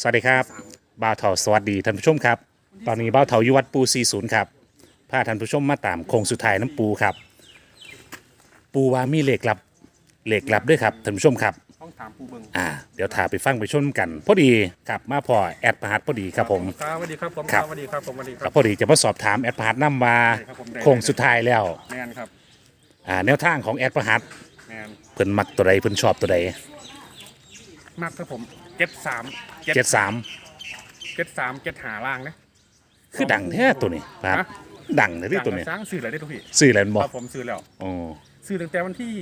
สวัสดีครับบ่าวเถาสวัสดีท่านผู้ชมครับ ตอนนี้บ่าวเถาอยู่วัดปู40ครับพาท่านผู้ชมมาตามโค้งสุดท้ายน้ำปูครับ ปูว่ามีเหล็กลับเหล็กลับด้วยครับท่านผู้ชมครับต้องถามปูเบิงอ่าเดี๋ยวถาไปฟังไปชมกัน พอดีครับมาพอแอดประหัดพอดีครับผม ครับสวัสดีครับผมครับ สวัสดีครับผมสวัสดีคครัรับบพอดีจะมาสอบถามแอดประหัดนำว่าได้ครับผมได้ โค้งสุดท้ายแล้วแมนครับอ่าแนวทางของแอดประหัดแมนเพิ่นมักตัวใดเพิ่นชอบตัวใดมากครับผมเจ็ดสาม เจ็ดสามเจ็ดสามเจ็ดหาล่างนะคือดังแท้ตัวนี้ครับฮะดังเลยที่ตัวนี้สร้างสื่ออะไรได้ทุกพี่ซื้ออะไรมันบคอกรับผมซื้อแล้วอ๋อซื้อตั้งแต่วันที่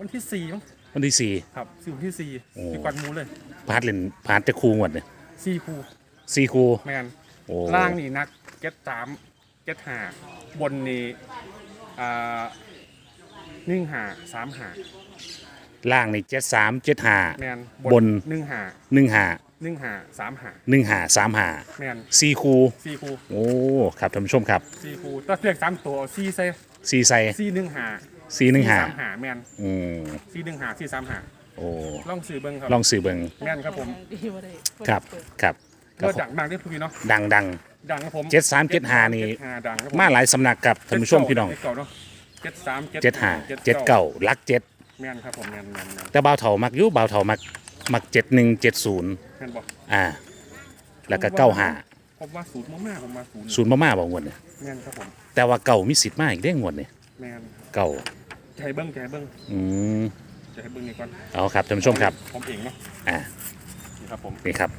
วันที่สี่มั้งวันที่สี่ครับซื้อวันที่สี่โอ้ที่กวนหมูเลยพาร์ทเล่นพาร์ทจะคูงวดเนี่ยสี่คูสี่คูแมนโอ้ล่างนี่นักเจ็ดสามเจ็ดหาบนนี่อ่าหนึ่งหาสามหาล่างนี่เจ็ดสามเจ็ดห้าแมนบนหนึ่งหาหนึ่งห้า หนึ่งหาสามหาหนึ่งห้าสามห้าแมนสี่คูสี่คูโอ้ครับท่านผู้ชมครับซีฟูก็เรียกสามตัวซีเซสี่ไซซีหนึ่งหาสี่หนึ่งห้าสามหาแมนอืมซีหนึ่งหาซีสามหาโอ้ล่องสื่อเบิ้งครับลองสื่อเบิงแมนครับผมครับครับก็ดังมากที่พี่เนาะดังดังดังครับผมเจ็ดสามเจ็ดห้านี่เจ็ดห้าดังครับผมมาหลายสำนักกับท่านผู้ชมพี่น้องเจ็ดเก่าเนาะเจ็ดสามเจ็ดห้าเจ็ดเก้าลักเจ็ดแมนครับผมแมนแมนแมนแต่บ่าวเถามักอยุบ่าวเถามัก มักเจ็ดหนึ่งเจ็ดศูนย์แมนบอกอ่า แล้วก็เก้าห้าผมว่าศูนย์มากๆผมว่าศูนย์ศูนย์มาม่าบอกงวดเนี่ยแมนครับผมแต่ว่าเก่ามีสิทธิ์มากอีกได้งวดเนี่ยแมนเก่าใจเบิ้งใจเบิ้งอืมใจเบิ้งนี่ก่อนเอาครับท่านผู้ชมครับผมเองเนาะอ่านี่ครับผมนี่ครับ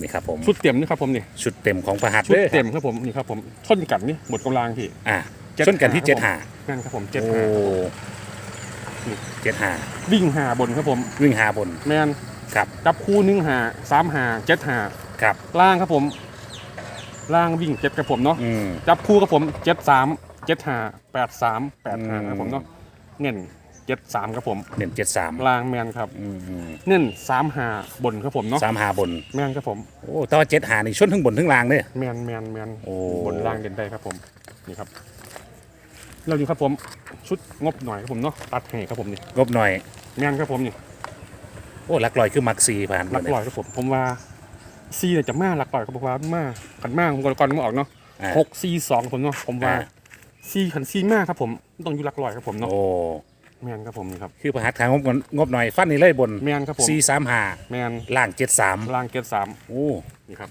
นี่ครับผมชุดเต็มนี่ครับผมนี่ชุดเต็มของประหัตชุดด้อเต็มครับผมนี่ครับผมท่อนกันนี่หมดกำลังพี่อ่าเจ็ดชนกันที่หาเจ็ดหาแมนครับผมเจ็ดโอ้หา เจ็ดหาวิ่งหาบนครับผม วิ่งหาบน แมนครับจับคู่หนึ่งหาสามหาเจ็ดหาครับล่างครับผม ล่างวิ่งเจ็ดครับผมเนาะอืม จับคู่ครับผมเจ็ดสามเจ็ดหาแปดสามแปดหาอืมครับผมเนาะเน้นเจ็ดสามครับผมเน้นเจ็ดสามล่างแมนครับ อืมอืมเน้นสามหาบนครับผมเนาะสามหาบน แมนครับผม โอ้แต่ว่าเจ็ดหานี่ชนทั้งบนทั้งล่างเนี่ยแมนแมนแมนโอ้ บนล่างเด่นได้ครับผมนี่ครับ เราอยู่ครับผมชุดงบหน่อยครับผมเนาะตัดให้ครับผมนี่งบหน่อยแมนครับผมนี่โอ้หลักลอยคือมักซีผ่านหลักร้อยครับผมผมว่าซีเนี่ยจะมาหลักร้อยครับผมว่ามาขันมากก่อนก่อนมาออกเนาะอ่าหกซีสองผมเนาะผมว่าอ่าซีขันซีมากครับผมต้องอยู่หลักร้อยครับผมเนาะโอ้แมนครับผมนี่ครับคือประหัตทางงบงบหน่อยฟันนี่เลยบนแมนครับผมซีสามหาแมนล่างเจ็ดสามล่างเกตสามโอ้นี่ครับ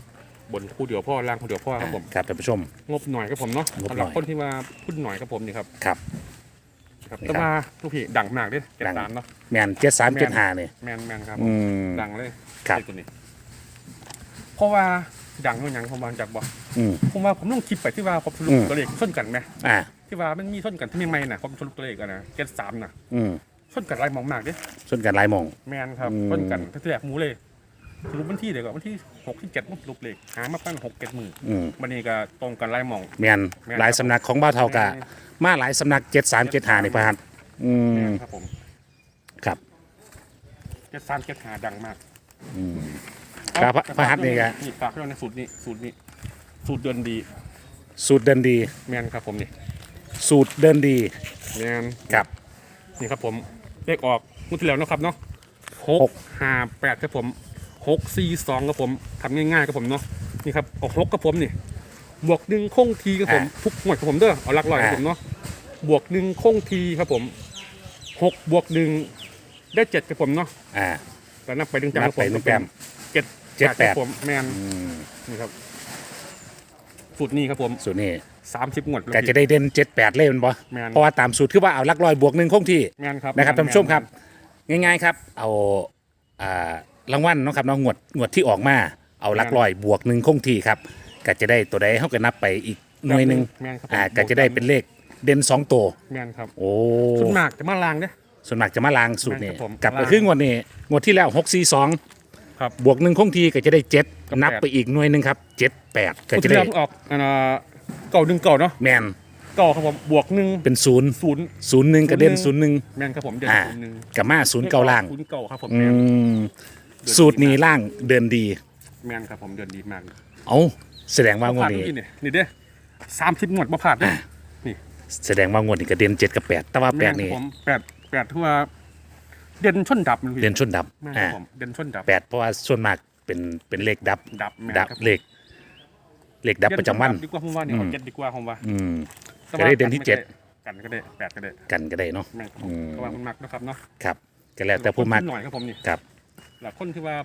บนคู่เดียวพ่อล่างคู่เดียวพ่อครับผมครับท่านผู้ชม งบหน่อยครับผมเนาะงบสำหน่อยหรับคนที่มาพูดหน่อยครับผมนี่ครับครับ ครับนี่แต่ครับว่าลูกพี่ดังมากเด้เกตดังสามเนาะแมนเจ็ดสามแม่นเจ็ดหาเนี่ยแมนแมนครับ อืม ดังเลยครับ ไอ้ตัวนี้เพราะว่าดังเท่ายังผมวางจากบอกอืม ผมว่าผมต้องคิดไปที่ว่าผมสรุอืปมตัวเลขส้นกันไหมอ่า ที่ว่ามันมีส้นกันที่ไม่ไม่น่ะผมสรุปตัวเลขกันนะเกตสามน่ะอืมส้นกันไรมองมากเด้ชนกันหลายหมอง แมนครับอืม ส้นกันที่แรกหมูเลยส รุปวันที่เดี๋ยวก่อนวันที่หกที่เจ็ดผมสรุปเลขหามาปั้นหกเจ็ดหมื่นอืม วันนี้ก็ตรงกันไรมอง แมนแม่นหลายสำนักของบ้าวเท่ากะมาหลายสำนักเจ็ดสามเจ็ดหาในประหัตอืแมมนครับผมครับเจ็ดสามเจ็ดหาดังมากอืมครับพระพระหัตถ์นี่ไงนี่ฝากให้เราในสูตรนี้สูตรนี้ สูตรเดินดีสูตรเดินดี แมนครับผมนี่สูตรเดินดีแมนครับนี่ครับผมเลขออกงวดที่แล้วเนาะครับเนาะหหกกห้าแปดครับผม หกสี่สองครับผมทำง่ายๆครับผมเนาะนี่ครับออกหกครับผมนี่บวกหนึ่งคงทีครับผมทุกหมวดครับผมเด้อเอาหลักร้อยครับผมเนาะบวกหนึ่งคงทีครับผมหกบวกหนึ่งได้เจ็ดครับผมเนาะอ่าแล้วนับไปดึงจังนัครับบไปผมหนึ่งแต้มเจ็ดเจ็ดแปดครับผมแมนอืมนี่ครับสูตรนี้ครับผมสูตรนี้สามสิบงวดแล้วก็จะได้เด่นเจ็ดแปดเล่มนบ่แมนเพราะว่าตามสูตรคือว่าเอาหลักลอยบวกหนึ่งคงที่แมนครับนะครับแท่านผู้ชมครับ ง่ายๆครับ เอาอ่า รางวัลเนาะครับเนาะงวดงวดที่ออกมา เอาหลักลอยบวกหนึ่งคงที่ครับก็จะได้ตัวใดเขาก็นับไปอีกหน่วยหนึ่งแมนครับผมอ่าก็จะได้เป็นเลขเด่นสองตัวแมนครับโอ้ส่วนมากจะมาลางเนี่ยส่วนมากจะมาลางสูตรนี่แม่นครับผมกลับไปลางครึ่งวันนี้งวดที่แล้วหกสี่สองครับ บวกหนึ่งคงที่ก็จะได้เจ็ดกับนับแปดไปอีกหน่วยหนึ่งครับเจ็ดแปดก็สูตรจะที่ได้แล้วออกอ่าเก่าหนึ่งเก่าเนาะแมนเก่าครับผมบวกหนึ่งเป็นศูนย์ศูนย์ศูนย์หนึ่งกับเด่นศูศูนนย์ย์หนึ่งแมนครับผมเดือนอ่าศูนย์หนึ่งกับมาศูนย์เก้าล่างศูนย์เก่าครับผมอืแมนม สูตรนี้ล่างเดินดี แมนครับผมเดือนดีมากเอาแสดงว่างวดบ่พลนี้ดเมื่อกี้ นี่นี่เด้สามสิบงวดมาผ่านเด้แสดงว่างวดนี้ก็เด่นเจ็ดกับแปดแต่ว่าแปแมดนครันี่บผมแปดแปดที่ว่าเด่นชนดับมันพี่เด่นชนดับแมนครัอ่าบผมเด่นชนดับ แปดเพราะว่าส่วนมากเป็นเป็นเลขดับดับแม่นดับครับ เลขเลขดับประจำวันดีกว่าผมว่าเนี่ยเอาเจ็ดดีกว่าผมว่าอืม แต่ก็ได้เดือนที่เจ็ด กันก็ได้แปดก็ได้กันก็ได้เนาะ แม่นครับอืมเพราะว่ามันมักนะครับเนาะครับก็แล้วแต่ผู้มักหน่อยครับผมนี่ครับ หลักคนที่ว่า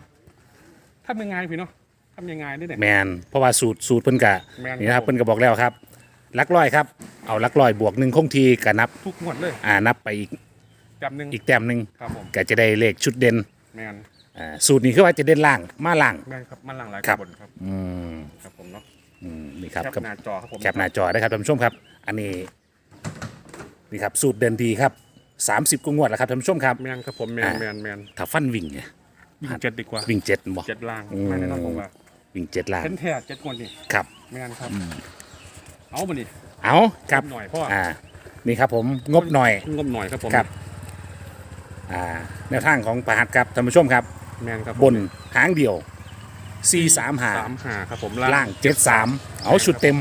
ทำยังไงพี่เนาะทำยังไงได้เนี่ย แมนเพราะว่าสูตรสูตรเพิ่นกะแม่นนี่นะครับผมเพิ่นก็บอกแล้วครับหลักร้อยครับ เอาหลักร้อยบวกหนึ่งคงทีก็นับทุกงวดเลยอ่านับไปอีกจำหนึ่งอีกแต้มหนึ่งครับผมก็จะได้เลขชุดเด่นแมนอ่าสูตรนี้คือว่าจะเด่นล่างมาล่าง แมนครับมันหลังหลายครับบนครับอืมครับผมเนาะอืมนี่ครับแคปกับ หน้าจอครับผม แคปหน้าจอได้ครับท่านผู้ชมครับ อันนี้นี่ครับสูตรเดินดีครับ 30กว่างวดแล้วครับท่านผู้ชมครับ แมนครับผมแมนอ่า แมนแมนถ้าฟันวิ่งเนี่ย วิ่งเจ็ดดีกว่าวิ่งเจ็ดบ่เจ็ดล่างอืมไม่แน่นอนผมว่าวิ่งเจ็ดล่างเห็นแท้เจ็ดงวดนี่ครับแมนครับ เอามานี่เอาครับหน่อยเพราะว่าอ่า นี่ครับผมงบหน่อยงบหน่อยครับผมครับ อ่าแนวทางของประหัตครับท่านผู้ชมครับแมนครับบนหางเดียว4 3หาสามหาครับผมล่าง7 3เอาชุดเต็ม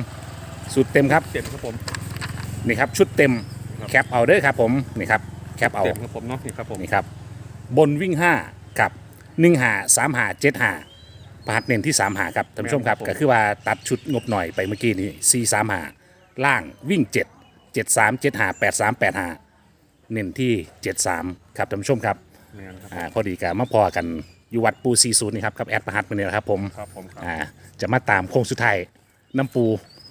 ชุดเต็มครับเจ็ดครับผมนี่ครับชุดเต็มครับแคปเอาเด้อครับผมนี่ครับแคปเอาเจ็ดครับผมเนาะนี่ครับผมนี่ครับบนวิ่ง5 กับ1หา3หา7หาประหัตเน้นที่3หาครับท่านผู้ชมครับก็คือว่าตัดชุดงบหน่อยไปเมื่อกี้นี้4 3หาล่างวิ่ง7 7 3 7หา8 3 8หาเน้นที่7 3ครับท่านผู้ชมครับแมนครับอ่าพอดีกับมาพอกันอยู่วัดปูซีศูนย์นี่ครับกับแอดประหัตมาเนี่ยนะครับผมครับผมครับอ่าจะมาตามโค้งสุดท้ายน้ำปู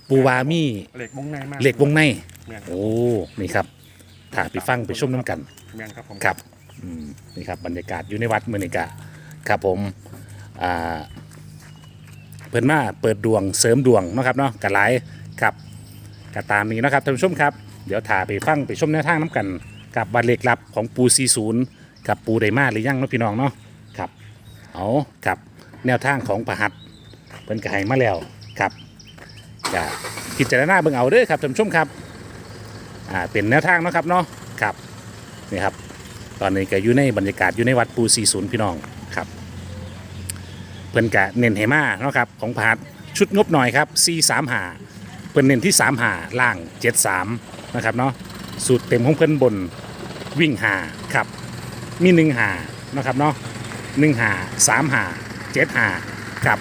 ปูวามีเหล็กวงในมากเหล็กวงใน แมนครับโอ้ นี่ครับถ้าไปฟังไปชมน้ำกัน แมนครับผมครับอืมนี่ครับบรรยากาศอยู่ในวัดเมือนิกะ ครับผมอ่าเพิ่นมาเปิดดวงเสริมดวงเนาะครับเนาะกันหลครับก็ตามนี้นะครับท่านผู้ชมครับ เดี๋ยวถ่าไปฟังไปชมแนวทางน้ำกัน กับบัตรเลขลับของปูซีศูนย์กับปูไดมาหรือยังเนาะพี่น้องเนาะครับเอากับแนวทางของประหัตเพิ่นก็ให้มาแล้วครับจะพิจารณาเบิ่งเอาเด้อครับท่านผู้ชมครับอ่าเป็นแนวทางเนาะครับเนาะครับนี่ครับตอนนี้ก็อยู่ในบรรยากาศอยู่ในวัดปูซีศูนย์พี่น้อง เพิ่นกะเน้นให้มาเนาะครับของพาร์ทชุดงบหน่อยครับซีสามหาเพิ่นเน้นที่สามหาล่างเจ็ดสามนะครับเนาะสูตรเต็มของเพิ่นบนวิ่งหาครับมีหนึ่งหานะครับเนาะหนึ่งหาสามหาเจ็ดหาครับ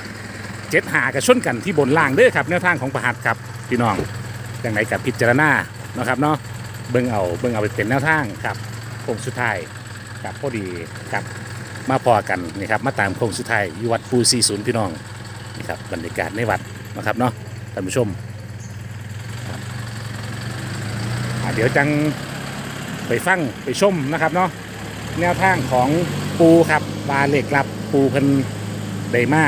เจ็ดหากับชนกันที่บนล่างเด้อครับแนวทางของประหัตครับพี่น้องอย่างไรกับพิจารณานะครับเนาะเบิ่งเอาเบิ่งเอาไปเป็นแนวทางครับโค้งสุดท้ายครับพอดีครับ มาพอกันนี่ครับมาตามโค้งสุดท้ายอยู่วัดปูซีศูนย์พี่น้องนี่ครับบรรยากาศในวัดนะครับเนาะท่านผู้ชมเดี๋ยวจังไปฟังไปชมนะครับเนาะแนวทางของปูครับบาเหล็กลับปูเพิ่นไดมา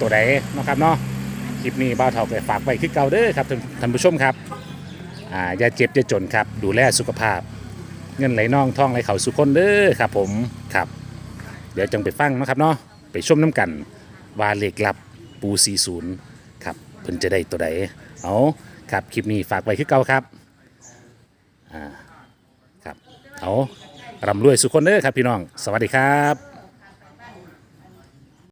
ตัวใดนะครับเนาะคลิปนี้บ่าวเท่าไปฝากไว้คือเก่าเด้อครับท่านท่านผู้ชมครับอ่าอย่าเจ็บอย่าจนครับ ดูแลสุขภาพ เงินไหลน่องท่องไหลเข่าสุขคนเด้อครับผมครับ เดี๋ยวจังไปฟังนะครับเนาะไปชมน้ำกันว่าเลขลับปู 40 ครับเพิ่นจะได้ตัวใดเอาครับคลิปนี้ฝากไว้คือเก่าครับอ่าครับเอาร่ำรวยสุขคนเด้อครับพี่น้อง สวัสดีครับ